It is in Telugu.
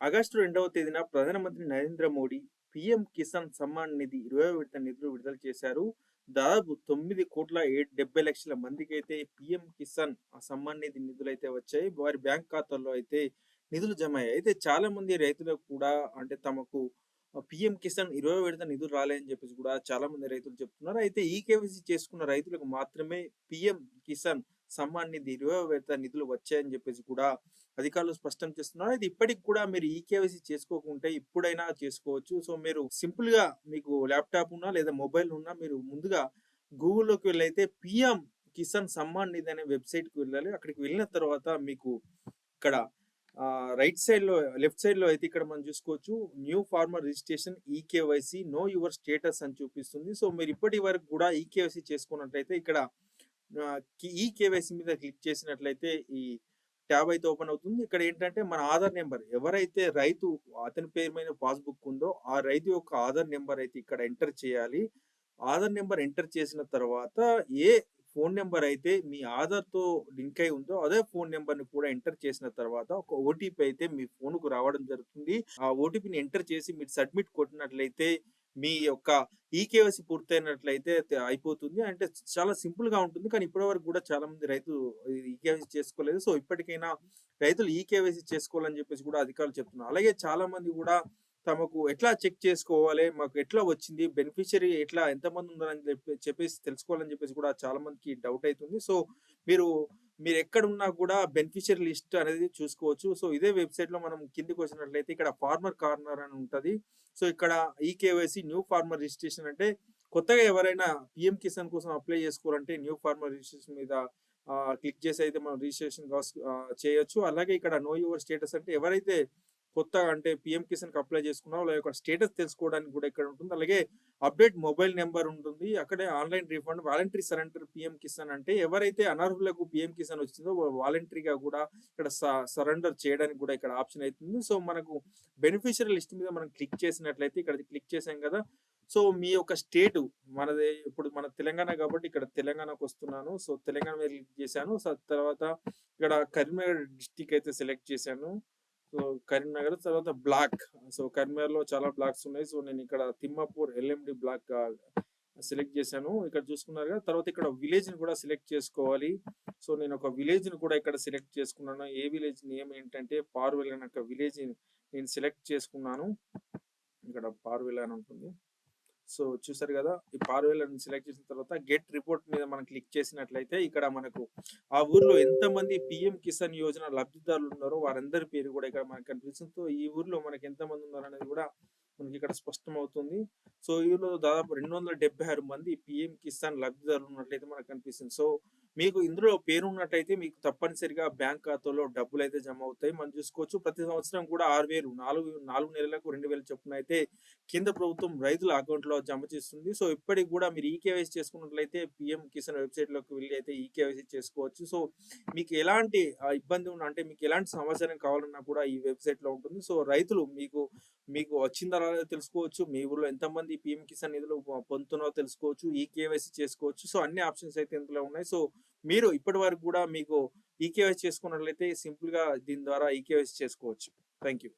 ఆగస్టు రెండవ తేదీన ప్రధానమంత్రి నరేంద్ర మోడీ పీఎం కిసాన్ సమ్మాన్ నిధి ఇరవై విడత నిధులు విడుదల చేశారు. దాదాపు తొమ్మిది కోట్ల ఏడు డెబ్బై లక్షల మందికి అయితే పిఎం కిసాన్ ఆ సమ్మాన్ నిధి నిధులు అయితే వచ్చాయి. వారి బ్యాంక్ ఖాతాల్లో అయితే నిధులు జమ అయ్యాయి అయితే చాలా మంది రైతులకు కూడా అంటే తమకు పిఎం కిసాన్ ఇరవై విడత నిధులు రాలేదని చెప్పేసి కూడా చాలా మంది రైతులు చెప్తున్నారు. అయితే ఈ కేవైసీ చేసుకున్న రైతులకు మాత్రమే పిఎం కిసాన్ సమ్మాన్ నిధి ఇరవై విడత నిధులు వచ్చాయని చెప్పేసి కూడా అధికారులు స్పష్టం చేస్తున్నారు. ఇది ఇప్పటికి కూడా మీరు ఈ కేవైసీ చేసుకోకుంటే ఇప్పుడైనా చేసుకోవచ్చు. సో మీరు సింపుల్గా మీకు ల్యాప్టాప్ ఉన్నా లేదా మొబైల్ ఉన్నా మీరు ముందుగా గూగుల్లోకి వెళ్ళైతే పిఎం కిసాన్ సమ్మాన్ నిధి అనే వెబ్సైట్కి వెళ్ళాలి. అక్కడికి వెళ్ళిన తర్వాత మీకు ఇక్కడ రైట్ సైడ్లో లెఫ్ట్ సైడ్లో అయితే ఇక్కడ మనం చూసుకోవచ్చు. New farmer registration eKYC know your status అని చూపిస్తుంది. సో మీరు ఇప్పటి వరకు కూడా ఈకేవైసీ చేసుకున్నట్లయితే ఇక్కడ ఈ కేవైసీ మీద క్లిక్ చేసినట్లయితే ఈ ట్యాబ్ అయితే ఓపెన్ అవుతుంది. ఇక్కడ ఏంటంటే మన ఆధార్ నెంబర్ ఎవరైతే రైతు అతని పేరు మీద పాస్బుక్ ఉందో ఆ రైతు యొక్క ఆధార్ నెంబర్ అయితే ఇక్కడ ఎంటర్ చేయాలి. ఆధార్ నెంబర్ ఎంటర్ చేసిన తర్వాత ఏ ఫోన్ నెంబర్ అయితే మీ ఆధార్తో లింక్ అయి ఉందో అదే ఫోన్ నెంబర్ని కూడా ఎంటర్ చేసిన తర్వాత ఒక ఓటీపీ అయితే మీ ఫోన్కు రావడం జరుగుతుంది. ఆ ఓటీపీని ఎంటర్ చేసి మీరు సబ్మిట్ కొట్టినట్లయితే మీ యొక్క ఈకేవైసీ పూర్తయినట్లయితే అయిపోతుంది. అంటే చాలా సింపుల్గా ఉంటుంది. కానీ ఇప్పటి వరకు కూడా చాలా మంది రైతులు ఈకేవైసీ చేసుకోలేదు. సో ఇప్పటికైనా రైతులు ఈకేవైసీ చేసుకోవాలని చెప్పేసి కూడా అధికారులు చెప్తున్నారు. అలాగే చాలా మంది కూడా తమకు ఎట్లా చెక్ చేసుకోవాలి? మాకు ఎట్లా వచ్చింది? బెనిఫిషరీ ఎట్లా? ఎంతమంది ఉందని చెప్పి చెప్పేసి తెలుసుకోవాలని చెప్పేసి కూడా చాలా మందికి డౌట్ అవుతుంది. సో మీరు మీరు ఎక్కడ ఉన్నా కూడా బెనిఫిషియరీ లిస్ట్ అనేది చూసుకోవచ్చు. సో ఇదే వెబ్సైట్లో మనం కిందికి వచ్చినట్లయితే ఇక్కడ ఫార్మర్ కార్నర్ అని ఉంటుంది. సో ఇక్కడ ఈ కేవైసీ న్యూ ఫార్మర్ రిజిస్ట్రేషన్ అంటే కొత్తగా ఎవరైనా పిఎం కిసాన్ కోసం అప్లై చేసుకోవాలంటే న్యూ ఫార్మర్ రిజిస్ట్రేషన్ మీద క్లిక్ చేసి అయితే మనం రిజిస్ట్రేషన్ చేయొచ్చు. అలాగే ఇక్కడ నో యువర్ స్టేటస్ అంటే ఎవరైతే కొత్తగా అంటే పిఎం కిసాన్కి అప్లై చేసుకున్నావు? వాళ్ళ యొక్క స్టేటస్ తెలుసుకోవడానికి కూడా ఇక్కడ ఉంటుంది? అలాగే అప్డేట్ మొబైల్ నెంబర్ ఉంటుంది. అక్కడే online refund voluntary surrender PM Kisan అంటే ఎవరైతే అనర్హులకు పిఎం కిసాన్ వచ్చిందో వాలంటరీగా కూడా ఇక్కడ సరెండర్ చేయడానికి కూడా ఇక్కడ ఆప్షన్ అవుతుంది. సో మనకు బెనిఫిషియరీ లిస్ట్ మీద మనం క్లిక్ చేసినట్లయితే ఇక్కడ క్లిక్ చేసాం కదా! సో మీ యొక్క స్టేట్ మనది ఇప్పుడు మన తెలంగాణ కాబట్టి ఇక్కడ తెలంగాణకు వస్తున్నాను. సో తెలంగాణ మీద క్లిక్ చేశాను. తర్వాత ఇక్కడ కరీంనగర్ డిస్టిక్ అయితే సెలెక్ట్ చేశాను. సో కరీంనగర్ తర్వాత బ్లాక్. సో కరీంనగర్లో చాలా బ్లాక్స్ ఉన్నాయి. సో నేను ఇక్కడ తిమ్మాపూర్ ఎల్ఎండి బ్లాక్ సెలెక్ట్ చేశాను. ఇక్కడ చూసుకున్నారు కదా తర్వాత ఇక్కడ విలేజ్ని కూడా సెలెక్ట్ చేసుకోవాలి. సో నేను ఒక విలేజ్ని కూడా ఇక్కడ సెలెక్ట్ చేసుకున్నాను. ఏ విలేజ్ నేమ్ ఏంటంటే పార్వెల్ అనే ఒక విలేజ్ నేను సెలెక్ట్ చేసుకున్నాను. ఇక్కడ పార్వెల్ అని ఉంటుంది. సో చూసారు కదా! ఈ పార్వేలను సెలెక్ట్ చేసిన తర్వాత గెట్ రిపోర్ట్ మీద మనం క్లిక్ చేసినట్లయితే ఇక్కడ మనకు ఆ ఊర్లో ఎంత మంది పిఎం కిసాన్ యోజన లబ్ధిదారులు ఉన్నారో వారందరి పేరు కూడా ఇక్కడ మనకు కనిపిస్తుంది. సో ఈ ఊర్లో మనకి ఎంత మంది ఉన్నారు అనేది కూడా మనకి ఇక్కడ స్పష్టం అవుతుంది సో ఈ ఊర్లో దాదాపు రెండు వందల డెబ్బై ఆరు మంది పిఎం కిసాన్ లబ్ధిదారులు ఉన్నట్లయితే మనకు కనిపిస్తుంది. సో మీకు ఇందులో పేరు ఉన్నట్టయితే మీకు తప్పనిసరిగా బ్యాంక్ ఖాతాలో డబ్బులు అయితే జమ అవుతాయి మనం చూసుకోవచ్చు ప్రతి సంవత్సరం కూడా ఆరు వేలు నాలుగు నాలుగు నెలలకు రెండు వేల చొప్పున అయితే కేంద్ర ప్రభుత్వం రైతుల అకౌంట్లో జమ చేస్తుంది. సో ఇప్పటికి కూడా మీరు ఈకేవైసీ చేసుకున్నట్లయితే పిఎం కిసాన్ వెబ్సైట్లోకి వెళ్ళి అయితే ఈకేవైసీ చేసుకోవచ్చు. సో మీకు ఎలాంటి ఇబ్బంది ఉన్న అంటే మీకు ఎలాంటి సమాచారం కావాలన్నా కూడా ఈ వెబ్సైట్లో ఉంటుంది. సో రైతులు మీకు మీకు వచ్చిందా తెలుసుకోవచ్చు. మీ ఊర్లో ఎంతమంది పిఎం కిసాన్ నిధులు పొందుతున్నారో తెలుసుకోవచ్చు. ఈ కేవైసీ చేసుకోవచ్చు. సో అన్ని ఆప్షన్స్ అయితే ఇందులో ఉన్నాయి. సో మీరు ఇప్పటి వరకు కూడా మీకు ఈకేవైసీ చేసుకున్నట్లయితే సింపుల్గా దీని ద్వారా ఈకేవైసీ చేసుకోవచ్చు. Thank you